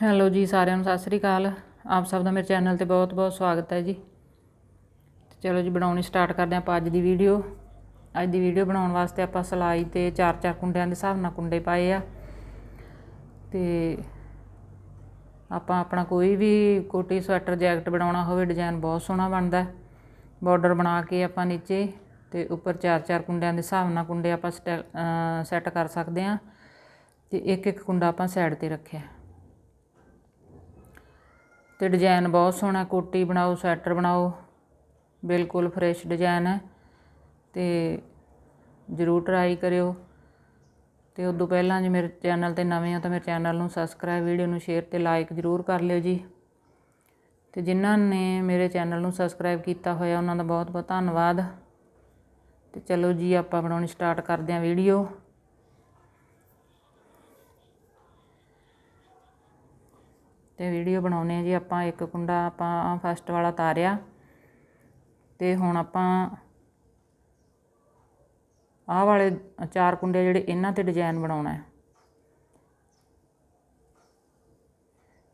Hello ਜੀ, ਸਾਰਿਆਂ ਨੂੰ ਸਤਿ ਸ੍ਰੀ ਅਕਾਲ। ਆਪ ਸਭ ਦਾ ਮੇਰੇ ਚੈਨਲ ਤੇ ਬਹੁਤ-ਬਹੁਤ ਸਵਾਗਤ ਹੈ ਜੀ। ਤੇ ਚਲੋ ਜੀ, ਬਣਾਉਣੀ ਸਟਾਰਟ ਕਰਦੇ ਆਪਾਂ ਅੱਜ ਦੀ ਵੀਡੀਓ। ਅੱਜ ਦੀ ਵੀਡੀਓ ਬਣਾਉਣ ਵਾਸਤੇ ਆਪਾਂ ਸਲਾਈ ਤੇ ਚਾਰ ਚਾਰ ਕੁੰਡਿਆਂ ਦੇ ਹਿਸਾਬ ਨਾਲ ਕੁੰਡੇ ਪਾਏ ਆ। ਤੇ ਆਪਾਂ ਆਪਣਾ ਕੋਈ ਵੀ ਕੋਟੀ, ਸਵੈਟਰ, ਜੈਕਟ ਬਣਾਉਣਾ ਹੋਵੇ, ਡਿਜ਼ਾਈਨ ਬਹੁਤ ਸੋਹਣਾ ਬਣਦਾ। ਬਾਰਡਰ ਬਣਾ ਕੇ ਆਪਾਂ ਨੀਚੇ ਤੇ ਉੱਪਰ ਚਾਰ ਚਾਰ ਕੁੰਡਿਆਂ ਦੇ ਹਿਸਾਬ ਨਾਲ ਕੁੰਡੇ ਆਪਾਂ ਸੈੱਟ ਕਰ ਸਕਦੇ ਆ ਤੇ ਇੱਕ ਇੱਕ ਕੁੰਡਾ ਆਪਾਂ ਸਾਈਡ ਤੇ ਰੱਖਿਆ। ਅਤੇ ਡਿਜਾਇਨ ਬਹੁਤ ਸੋਹਣਾ, ਕੋਟੀ ਬਣਾਓ, ਸਵੈਟਰ ਬਣਾਓ, ਬਿਲਕੁਲ ਫਰੈਸ਼ ਡਿਜ਼ਾਇਨ ਹੈ ਅਤੇ ਜਰੂਰ ਟਰਾਈ ਕਰਿਓ। ਅਤੇ ਉਦੋਂ ਪਹਿਲਾਂ ਜੇ ਮੇਰੇ ਚੈਨਲ ਤੇ ਨਵੇਂ ਹੋ ਤਾਂ ਮੇਰੇ ਚੈਨਲ ਨੂੰ ਸਬਸਕ੍ਰਾਈਬ ਵੀਡੀਓ ਨੂੰ ਸ਼ੇਅਰ ਅਤੇ ਲਾਈਕ ਜਰੂਰ ਕਰ ਲਿਓ ਜੀ। ਅਤੇ ਜਿਨ੍ਹਾਂ ਨੇ ਮੇਰੇ ਚੈਨਲ ਨੂੰ ਸਬਸਕ੍ਰਾਈਬ ਕੀਤਾ ਹੋਇਆ, ਉਹਨਾਂ ਦਾ ਬਹੁਤ ਬਹੁਤ ਧੰਨਵਾਦ। ਅਤੇ ਚਲੋ ਜੀ, ਆਪਾਂ ਬਣਾਉਣੀ ਸਟਾਰਟ ਕਰਦੇ ਹਾਂ ਵੀਡੀਓ ਤੇ ਵੀਡੀਓ ਬਣਾਉਨੇ ਆ ਜੀ। ਆਪਾਂ ਇੱਕ ਕੁੰਡਾ ਆਪਾਂ ਫਸਟ ਵਾਲਾ ਤਾਰਿਆ ਤੇ ਹੁਣ ਆਪਾਂ ਆਹ ਵਾਲੇ ਚਾਰ ਕੁੰਡੇ ਜਿਹੜੇ ਇਹਨਾਂ ਤੇ ਡਿਜ਼ਾਈਨ ਬਣਾਉਣਾ ਹੈ।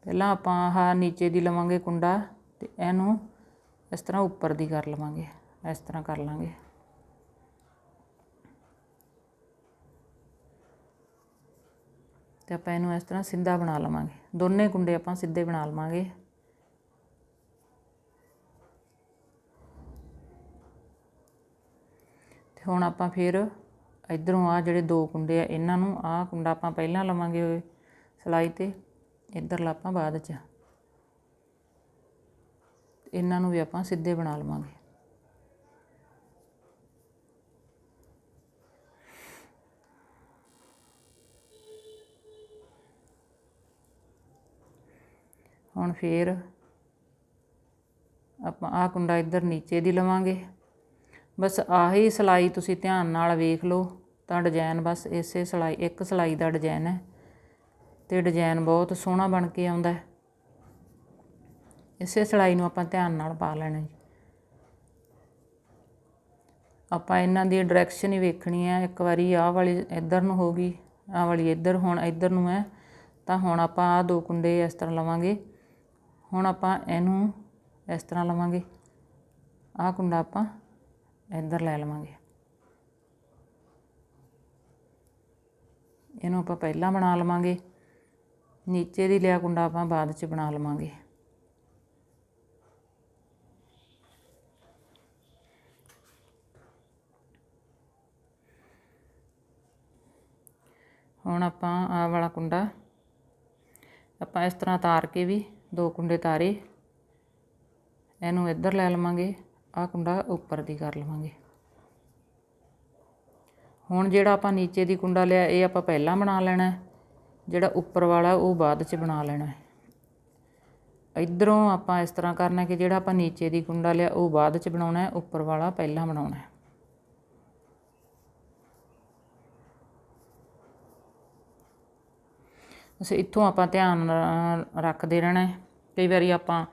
ਪਹਿਲਾਂ ਆਪਾਂ ਆਹ ਨੀਚੇ ਦੀ ਲਵਾਂਗੇ ਕੁੰਡਾ ਤੇ ਇਹਨੂੰ ਇਸ ਤਰ੍ਹਾਂ ਉੱਪਰ ਦੀ ਕਰ ਲਵਾਂਗੇ, ਇਸ ਤਰ੍ਹਾਂ ਕਰ ਲਾਂਗੇ। ਤੇ ਆਪਾਂ ਇਹਨੂੰ ਇਸ ਤਰ੍ਹਾਂ ਸਿੱਧਾ ਬਣਾ ਲਵਾਂਗੇ। ਦੋਨੇ ਕੁੰਡੇ ਆਪਾਂ ਸਿੱਧੇ ਬਣਾ ਲਵਾਂਗੇ। ਤੇ ਹੁਣ ਆਪਾਂ ਫਿਰ ਇਧਰੋਂ ਆ ਜਿਹੜੇ ਦੋ ਕੁੰਡੇ ਆ, ਇਹਨਾਂ ਨੂੰ ਆਹ ਕੁੰਡਾ ਆਪਾਂ ਪਹਿਲਾਂ ਲਵਾਂਗੇ ਸਲਾਈ ਤੇ, ਇਧਰਲਾ ਆਪਾਂ ਬਾਅਦ ਚ। ਇਹਨਾਂ ਨੂੰ ਵੀ ਆਪਾਂ ਸਿੱਧੇ ਬਣਾ ਲਵਾਂਗੇ। ਹੁਣ ਫੇਰ ਆਪਾਂ ਆਹ ਕੁੰਡਾ ਇੱਧਰ ਨੀਚੇ ਦੀ ਲਵਾਂਗੇ। ਬਸ ਆਹੀ ਸਲਾਈ ਤੁਸੀਂ ਧਿਆਨ ਨਾਲ ਵੇਖ ਲਓ। ਤਾਂ ਡਿਜ਼ਾਈਨ ਬਸ ਇਸੇ ਸਲਾਈ, ਇੱਕ ਸਲਾਈ ਦਾ ਡਿਜ਼ਾਈਨ ਹੈ ਤੇ ਡਿਜ਼ਾਈਨ ਬਹੁਤ ਸੋਹਣਾ ਬਣ ਕੇ ਆਉਂਦਾ ਹੈ। ਇਸੇ ਸਲਾਈ ਨੂੰ ਆਪਾਂ ਧਿਆਨ ਨਾਲ ਪਾ ਲੈਣਾ ਜੀ। ਆਪਾਂ ਇਹਨਾਂ ਦੀ ਡਾਇਰੈਕਸ਼ਨ ਹੀ ਵੇਖਣੀ ਹੈ। ਇੱਕ ਵਾਰੀ ਆਹ ਵਾਲੀ ਇੱਧਰ ਨੂੰ ਹੋਗੀ ਆਹ ਵਾਲੀ ਇੱਧਰ, ਹੁਣ ਇੱਧਰ ਨੂੰ ਹੈ। ਤਾਂ ਹੁਣ ਆਪਾਂ ਆਹ ਦੋ ਕੁੰਡੇ ਇਸ ਤਰ੍ਹਾਂ ਲਵਾਂਗੇ। ਹੁਣ ਆਪਾਂ ਇਹਨੂੰ ਇਸ ਤਰ੍ਹਾਂ ਲਵਾਂਗੇ। ਆਹ ਕੁੰਡਾ ਆਪਾਂ ਇੱਧਰ ਲੈ ਲਵਾਂਗੇ। ਇਹਨੂੰ ਆਪਾਂ ਪਹਿਲਾਂ ਬਣਾ ਲਵਾਂਗੇ। ਨੀਚੇ ਦੀ ਲਿਆ ਕੁੰਡਾ ਆਪਾਂ ਬਾਅਦ ਚ ਬਣਾ ਲਵਾਂਗੇ। ਹੁਣ ਆਪਾਂ ਆਹ ਵਾਲਾ ਕੁੰਡਾ ਆਪਾਂ ਇਸ ਤਰ੍ਹਾਂ ਤਾਰ ਕੇ ਵੀ ਦੋ ਕੁੰਡੇ ਤਾਰੇ। ਇਹਨੂੰ ਇੱਧਰ ਲੈ ਲਵਾਂਗੇ, ਆਹ ਕੁੰਡਾ ਉੱਪਰ ਦੀ ਕਰ ਲਵਾਂਗੇ। ਹੁਣ ਜਿਹੜਾ ਆਪਾਂ ਨੀਚੇ ਦੀ ਕੁੰਡਾ ਲਿਆ, ਇਹ ਆਪਾਂ ਪਹਿਲਾਂ ਬਣਾ ਲੈਣਾ। ਜਿਹੜਾ ਉੱਪਰ ਵਾਲਾ, ਉਹ ਬਾਅਦ ਚ ਬਣਾ ਲੈਣਾ। ਇਧਰੋਂ ਆਪਾਂ ਇਸ ਤਰ੍ਹਾਂ ਕਰਨਾ ਕਿ ਜਿਹੜਾ ਆਪਾਂ ਨੀਚੇ ਦੀ ਕੁੰਡਾ ਲਿਆ, ਉਹ ਬਾਅਦ ਚ ਬਣਾਉਣਾ ਹੈ ਉੱਪਰ ਵਾਲਾ ਪਹਿਲਾਂ ਬਣਾਉਣਾ। ਹੈ ਬਸ ਇੱਥੋਂ ਆਪਾਂ ਧਿਆਨ ਰੱਖਦੇ ਰਹਿਣਾ ਕਈ ਵਾਰੀ ਆਪਾਂ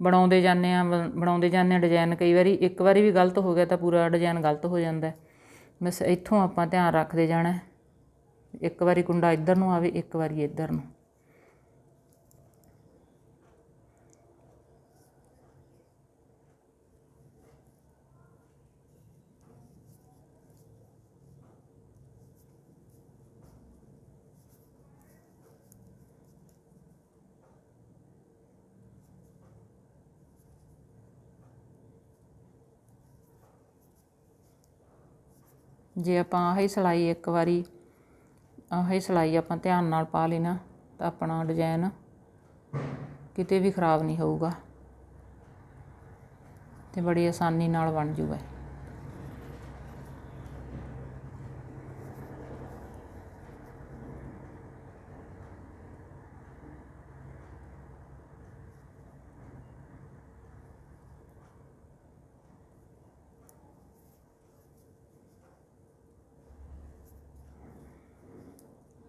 ਬਣਾਉਂਦੇ ਜਾਂਦੇ ਆ ਬਣਾਉਂਦੇ ਜਾਂਦੇ ਹਾਂ ਡਿਜ਼ਾਇਨ ਕਈ ਵਾਰੀ ਇੱਕ ਵਾਰੀ ਵੀ ਗਲਤ ਹੋ ਗਿਆ ਤਾਂ ਪੂਰਾ ਡਿਜ਼ਾਇਨ ਗਲਤ ਹੋ ਜਾਂਦਾ ਬਸ ਇੱਥੋਂ ਆਪਾਂ ਧਿਆਨ ਰੱਖਦੇ ਜਾਣਾ ਇੱਕ ਵਾਰੀ ਕੁੰਡਾ ਇੱਧਰ ਨੂੰ ਆਵੇ, ਇੱਕ ਵਾਰੀ ਇੱਧਰ ਨੂੰ। ਜੇ ਆਪਾਂ ਆਹੀ ਸਿਲਾਈ ਇੱਕ ਵਾਰੀ, ਆਹੀ ਸਿਲਾਈ ਆਪਾਂ ਧਿਆਨ ਨਾਲ ਪਾ ਲਈ ਨਾ, ਤਾਂ ਆਪਣਾ ਡਿਜ਼ਾਈਨ ਕਿਤੇ ਵੀ ਖਰਾਬ ਨਹੀਂ ਹੋਊਗਾ ਤੇ ਬੜੀ ਆਸਾਨੀ ਨਾਲ ਬਣ ਜੂਗਾ।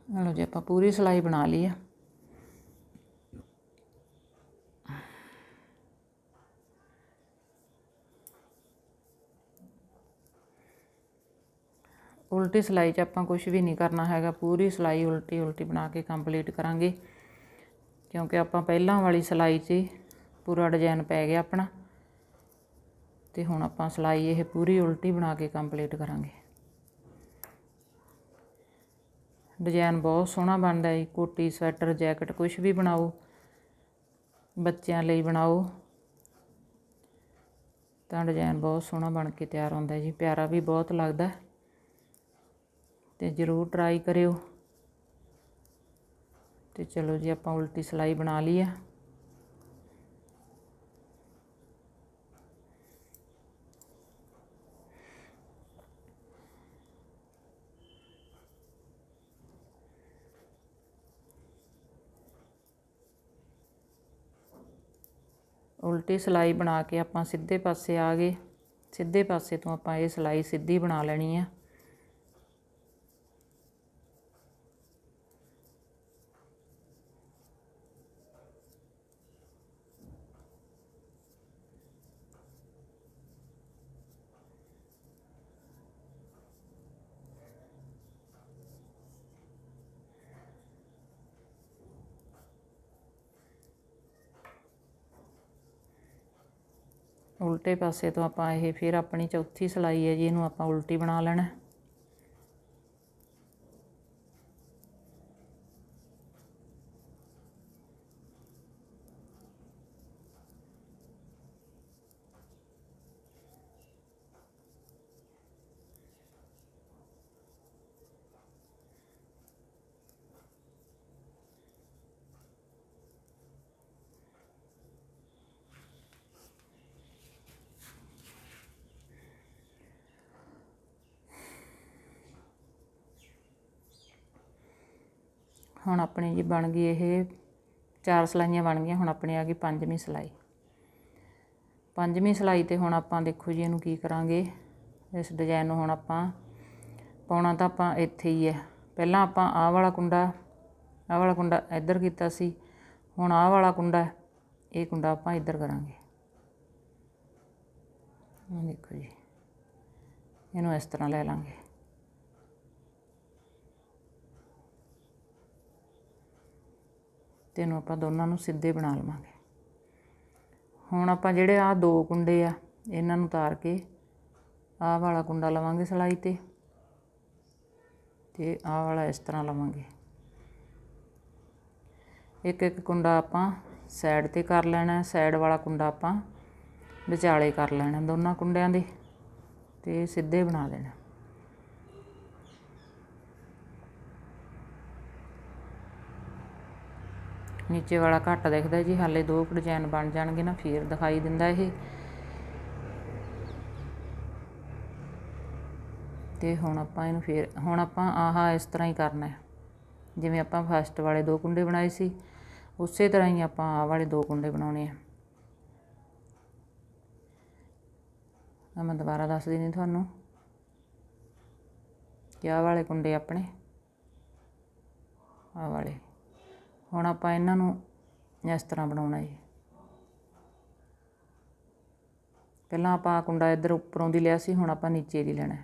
ਲਓ ਜੀ, ਆਪਾਂ ਪੂਰੀ ਸਲਾਈ ਬਣਾ ਲਈ ਆ। ਉਲਟੀ ਸਲਾਈ 'ਚ ਆਪਾਂ ਕੁਝ ਵੀ ਨਹੀਂ ਕਰਨਾ ਹੈਗਾ, ਪੂਰੀ ਸਲਾਈ ਉਲਟੀ ਉਲਟੀ ਬਣਾ ਕੇ ਕੰਪਲੀਟ ਕਰਾਂਗੇ। ਕਿਉਂਕਿ ਆਪਾਂ ਪਹਿਲਾਂ ਵਾਲੀ ਸਿਲਾਈ 'ਚ ਪੂਰਾ ਡਿਜ਼ਾਈਨ ਪੈ ਗਿਆ ਆਪਣਾ। ਤੇ ਹੁਣ ਆਪਾਂ ਸਿਲਾਈ ਇਹ ਪੂਰੀ ਉਲਟੀ ਬਣਾ ਕੇ ਕੰਪਲੀਟ ਕਰਾਂਗੇ। ਡਿਜ਼ਾਈਨ ਬਹੁਤ ਸੋਹਣਾ ਬਣਦਾ ਹੈ ਕੋਟੀ, ਸਵੈਟਰ, ਜੈਕਟ ਕੁਝ ਵੀ ਬਣਾਓ। ਬੱਚਿਆਂ ਲਈ ਬਣਾਓ। ਤਾਂ ਡਿਜ਼ਾਈਨ ਬਹੁਤ ਸੋਹਣਾ ਬਣ ਕੇ ਤਿਆਰ ਹੁੰਦਾ ਜੀ, ਪਿਆਰਾ ਵੀ ਬਹੁਤ ਲੱਗਦਾ। ਹੈ। ਤੇ ਜ਼ਰੂਰ ਟਰਾਈ ਕਰਿਓ। ਤੇ ਚਲੋ ਜੀ, ਆਪਾਂ ਉਲਟੀ ਸਿਲਾਈ ਬਣਾ ਲਈ ਆ। ਉਲਟੀ ਸਿਲਾਈ ਬਣਾ ਕੇ ਆਪਾਂ ਸਿੱਧੇ ਪਾਸੇ ਆ ਗਏ। ਸਿੱਧੇ ਪਾਸੇ ਤੋਂ ਆਪਾਂ ਇਹ ਸਿਲਾਈ ਸਿੱਧੀ ਬਣਾ ਲੈਣੀ ਆ। ਉਲਟੇ ਪਾਸੇ ਤੋਂ ਆਪਾਂ ਇਹ ਫਿਰ ਆਪਣੀ ਚੌਥੀ ਸਿਲਾਈ ਹੈ ਜੀ, ਇਹਨੂੰ ਆਪਾਂ ਉਲਟੀ ਬਣਾ ਲੈਣਾ ਹੁਣ ਆਪਣੀ ਜੀ ਬਣ ਗਈ ਇਹ, ਚਾਰ ਸਲਾਈਆਂ ਬਣ ਗਈਆਂ, ਹੁਣ ਆਪਣੀ ਆ ਗਈ ਪੰਜਵੀਂ ਸਿਲਾਈ। ਪੰਜਵੀਂ ਸਿਲਾਈ ਤੇ ਹੁਣ ਆਪਾਂ ਦੇਖੋ ਜੀ ਇਹਨੂੰ ਕੀ ਕਰਾਂਗੇ, ਇਸ ਡਿਜ਼ਾਈਨ ਨੂੰ ਹੁਣ ਆਪਾਂ ਪਾਉਣਾ ਤਾਂ ਆਪਾਂ ਇੱਥੇ ਹੀ ਹੈ। ਪਹਿਲਾਂ ਆਪਾਂ ਆਹ ਵਾਲਾ ਕੁੰਡਾ, ਆਹ ਵਾਲਾ ਕੁੰਡਾ ਇੱਧਰ ਕੀਤਾ ਸੀ, ਹੁਣ ਆਹ ਵਾਲਾ ਕੁੰਡਾ, ਇਹ ਕੁੰਡਾ ਆਪਾਂ ਇੱਧਰ ਕਰਾਂਗੇ। ਇਹ ਦੇਖੋ ਜੀ, ਇਹਨੂੰ ਇਸ ਤਰ੍ਹਾਂ ਲੈ ਲਾਂਗੇ। ਤੇ ਇਹਨੂੰ ਆਪਾਂ ਦੋਨਾਂ ਨੂੰ ਸਿੱਧੇ ਬਣਾ ਲਵਾਂਗੇ। ਹੁਣ ਆਪਾਂ ਜਿਹੜੇ ਆ ਦੋ ਕੁੰਡੇ ਆ, ਇਹਨਾਂ ਨੂੰ ਉਤਾਰ ਕੇ ਆਹ ਵਾਲਾ ਕੁੰਡਾ ਲਵਾਂਗੇ ਸਲਾਈ ਤੇ। ਤੇ ਆਹ ਵਾਲਾ ਇਸ ਤਰ੍ਹਾਂ ਲਵਾਂਗੇ। ਇੱਕ ਇੱਕ ਕੁੰਡਾ ਆਪਾਂ ਸਾਈਡ ਤੇ ਕਰ ਲੈਣਾ ਸਾਈਡ ਵਾਲਾ ਕੁੰਡਾ ਆਪਾਂ ਵਿਚਾਲੇ ਕਰ ਲੈਣਾ ਦੋਨਾਂ ਕੁੰਡਿਆਂ ਦੇ ਤੇ ਸਿੱਧੇ ਬਣਾ ਦੇਣਾ। ਨੀਚੇ ਵਾਲਾ ਘੱਟ ਦਿਖਦਾ ਜੀ, ਹਾਲੇ ਦੋ ਕੁ ਡਿਜ਼ਾਈਨ ਬਣ ਜਾਣਗੇ ਨਾ, ਫੇਰ ਦਿਖਾਈ ਦਿੰਦਾ ਇਹ। ਤੇ ਹੁਣ ਆਪਾਂ ਇਹਨੂੰ ਫੇਰ, ਹੁਣ ਆਪਾਂ ਆਹਾ ਇਸ ਤਰ੍ਹਾਂ ਹੀ ਕਰਨਾ ਹੈ। ਜਿਵੇਂ ਆਪਾਂ ਫਸਟ ਵਾਲੇ ਦੋ ਕੁੰਡੇ ਬਣਾਏ ਸੀ, ਉਸੇ ਤਰ੍ਹਾਂ ਹੀ ਆਪਾਂ ਆਹ ਵਾਲੇ ਦੋ ਕੁੰਡੇ ਬਣਾਉਣੇ ਆ। ਆ ਮੈਂ ਦੁਬਾਰਾ ਦੱਸ ਦਿੰਦੀ ਤੁਹਾਨੂੰ ਕਿ ਆਹ ਵਾਲੇ ਕੁੰਡੇ ਆਪਣੇ। ਆਹ ਵਾਲੇ। ਹੁਣ ਆਪਾਂ ਇਹਨਾਂ ਨੂੰ ਇਸ ਤਰ੍ਹਾਂ ਬਣਾਉਣਾ ਹੈ ਪਹਿਲਾਂ ਆਪਾਂ ਆਹ ਕੁੰਡਾ ਇੱਧਰ ਉੱਪਰੋਂ ਦੀ ਲਿਆ ਸੀ, ਹੁਣ ਆਪਾਂ ਨੀਚੇ ਦੀ ਲੈਣਾ।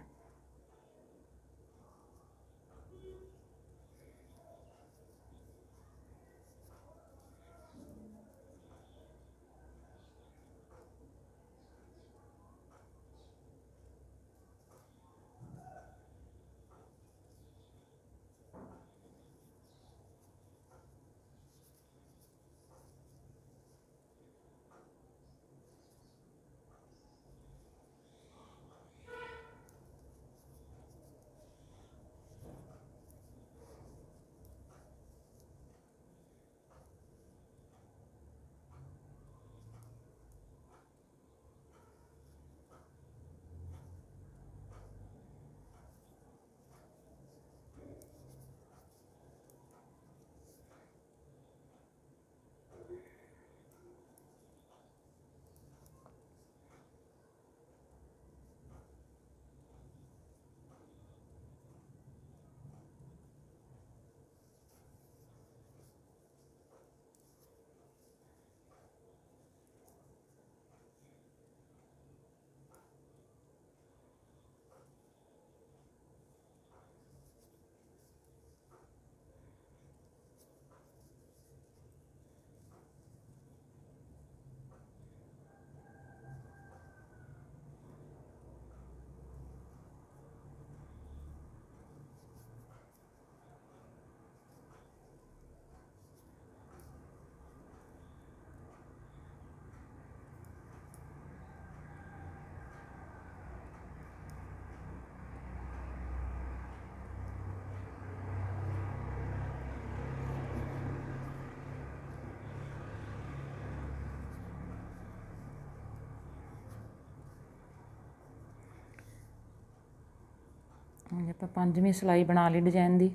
ਹਾਂਜੀ ਆਪਾਂ ਪੰਜਵੀਂ ਸਿਲਾਈ ਬਣਾ ਲਈ ਡਿਜ਼ਾਈਨ ਦੀ,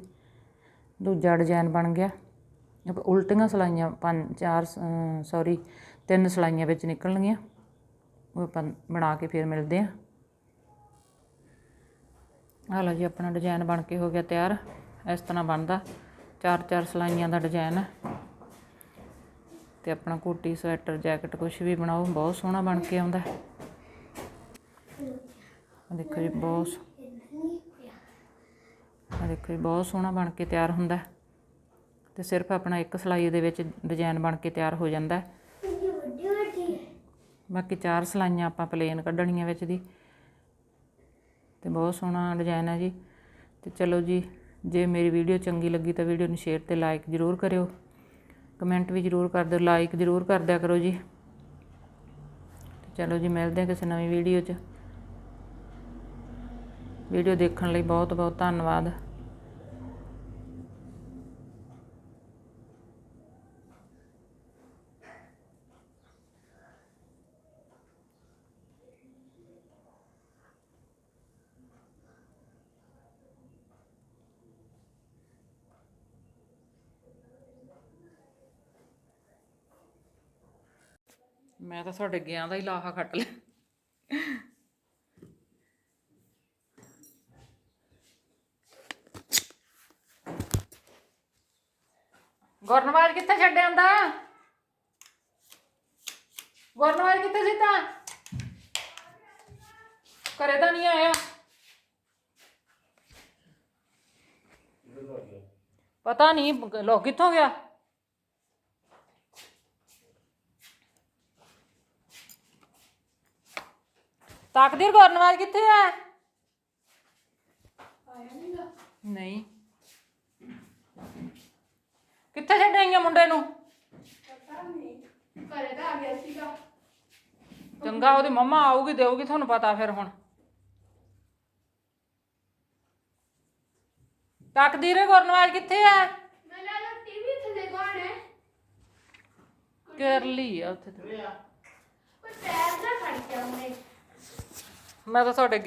ਦੂਜਾ ਡਿਜ਼ਾਈਨ ਬਣ ਗਿਆ। ਆਪਾਂ ਉਲਟੀਆਂ ਸਿਲਾਈਆਂ, ਪੰਜ, ਚਾਰ ਸੌਰੀ ਤਿੰਨ ਸਿਲਾਈਆਂ ਵਿੱਚ ਨਿਕਲਣਗੀਆਂ। ਉਹ ਆਪਾਂ ਬਣਾ ਕੇ ਫਿਰ ਮਿਲਦੇ ਆ ਆ ਲਓ ਜੀ, ਆਪਣਾ ਡਿਜ਼ਾਈਨ ਬਣ ਕੇ ਹੋ ਗਿਆ ਤਿਆਰ। ਇਸ ਤਰ੍ਹਾਂ ਬਣਦਾ। ਚਾਰ ਚਾਰ ਸਿਲਾਈਆਂ ਦਾ ਡਿਜ਼ਾਈਨ ਹੈ। ਤੇ ਆਪਣਾ ਕੋਟੀ, ਸਵੈਟਰ, ਜੈਕਟ ਕੁਝ ਵੀ ਬਣਾਓ। ਬਹੁਤ ਸੋਹਣਾ ਬਣ ਕੇ ਆਉਂਦਾ। ਦੇਖੋ ਜੀ, ਬਹੁਤ ਆ ਦੇਖੋ ਜੀ, ਬਹੁਤ ਸੋਹਣਾ ਬਣ ਕੇ ਤਿਆਰ ਹੁੰਦਾ ਹੈ। ਤੇ ਸਿਰਫ ਆਪਣਾ ਇੱਕ ਸਲਾਈ ਦੇ ਵਿੱਚ ਡਿਜ਼ਾਈਨ ਬਣ ਕੇ ਤਿਆਰ ਹੋ ਜਾਂਦਾ ਬਾਕੀ ਚਾਰ ਸਲਾਈਆਂ ਆਪਾਂ ਪਲੇਨ ਕੱਢਣੀਆਂ ਵਿੱਚ ਦੀ। ਤੇ ਬਹੁਤ ਸੋਹਣਾ ਡਿਜ਼ਾਈਨ ਹੈ ਜੀ। ਤੇ ਚਲੋ ਜੀ, ਜੇ ਮੇਰੀ ਵੀਡੀਓ ਚੰਗੀ ਲੱਗੀ ਤਾਂ ਵੀਡੀਓ ਨੂੰ ਸ਼ੇਅਰ ਤੇ ਲਾਈਕ ਜ਼ਰੂਰ ਕਰਿਓ। ਕਮੈਂਟ ਵੀ ਜ਼ਰੂਰ ਕਰ ਦਿਓ, ਲਾਈਕ ਜ਼ਰੂਰ ਕਰ ਦਿਆ ਕਰੋ ਜੀ। ਚਲੋ ਜੀ, ਮਿਲਦੇ ਹਾਂ ਕਿਸੇ ਨਵੀਂ ਵੀਡੀਓ 'ਚ। ਵੀਡੀਓ ਦੇਖਣ ਲਈ ਬਹੁਤ ਬਹੁਤ ਧੰਨਵਾਦ। ਮੈਂ ਤਾਂ ਤੁਹਾਡੇ ਗਿਆ ਦਾ ਹੀ ਲਾਹਾ ਖੱਟ ਲਿਆ। ਗੁਰਨਵਾਜ ਕਿੱਥੇ ਛੱਡ ਆਂਦਾ ਗੁਰਨਵਾਜ ਕਿੱਥੇ ਸੀ ਘਰੇ ਤਾਂ ਨਹੀਂ ਆਇਆ। ਪਤਾ ਨਹੀਂ, ਲੋਕ ਕਿੱਥੋਂ ਗਿਆ? ਤਾਕਦੀਰ ਗੁਰਨਵਾਜ ਕਿੱਥੇ ਆ? ਨਹੀਂ। ਕਿੱਥੇ ਛੱਡ ਆਈਆਂ ਮੁੰਡੇ ਨੂੰ? ਘਰੇ ਤਾਂ ਆ ਗਿਆ ਸੀਗਾ। ਚੰਗਾ ਉਹਦੀ ਮੰਮਾ ਆਊਗੀ ਦੇਊਗੀ ਤੁਹਾਨੂੰ ਪਤਾ ਫਿਰ ਹੁਣ। ਤਕਦੀਰ ਗੁਰਨਵਾਜ ਕਿੱਥੇ ਆ? ਮੈਂ ਲਾ ਟੀਵੀ ਥੱਲੇ ਕੌਣ ਹੈ ਕਰ ਲਈ ਆ ਉੱਥੇ ਤੇ। ਕੋਈ ਪੈਰ ਨਾ ਖੜ ਗਿਆ ਉਹਨੇ। ਮੈਂ ਤਾਂ ਤੁਹਾਡੇ